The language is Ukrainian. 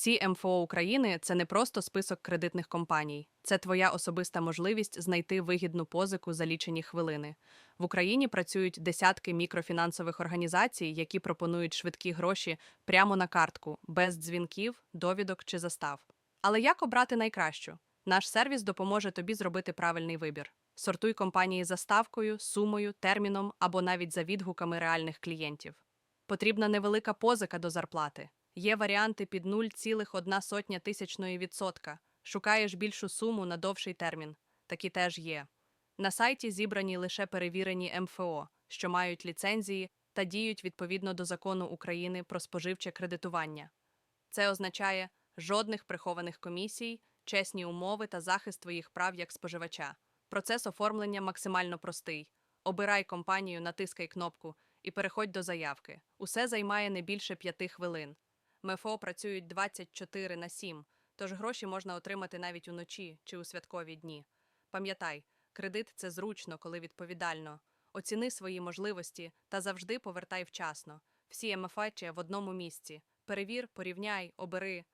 Всі МФО України це не просто список кредитних компаній, це твоя особиста можливість знайти вигідну позику за лічені хвилини. В Україні працюють десятки мікрофінансових організацій, які пропонують швидкі гроші прямо на картку, без дзвінків, довідок чи застав. Але як обрати найкращу? Наш сервіс допоможе тобі зробити правильний вибір. Сортуй компанії за ставкою, сумою, терміном або навіть за відгуками реальних клієнтів. Потрібна невелика позика до зарплати. Є варіанти під 0,1 тисячної відсотка. Шукаєш більшу суму на довший термін. Такі теж є. На сайті зібрані лише перевірені МФО, що мають ліцензії та діють відповідно до закону України про споживче кредитування. Це означає жодних прихованих комісій, чесні умови та захист твоїх прав як споживача. Процес оформлення максимально простий. Обирай компанію, натискай кнопку і переходь до заявки. Усе займає не більше п'яти хвилин. МФО працюють 24 на 7, тож гроші можна отримати навіть уночі чи у святкові дні. Пам'ятай, кредит це зручно, коли відповідально. Оціни свої можливості та завжди повертай вчасно. Всі МФА в одному місці. Перевір, порівняй, обери.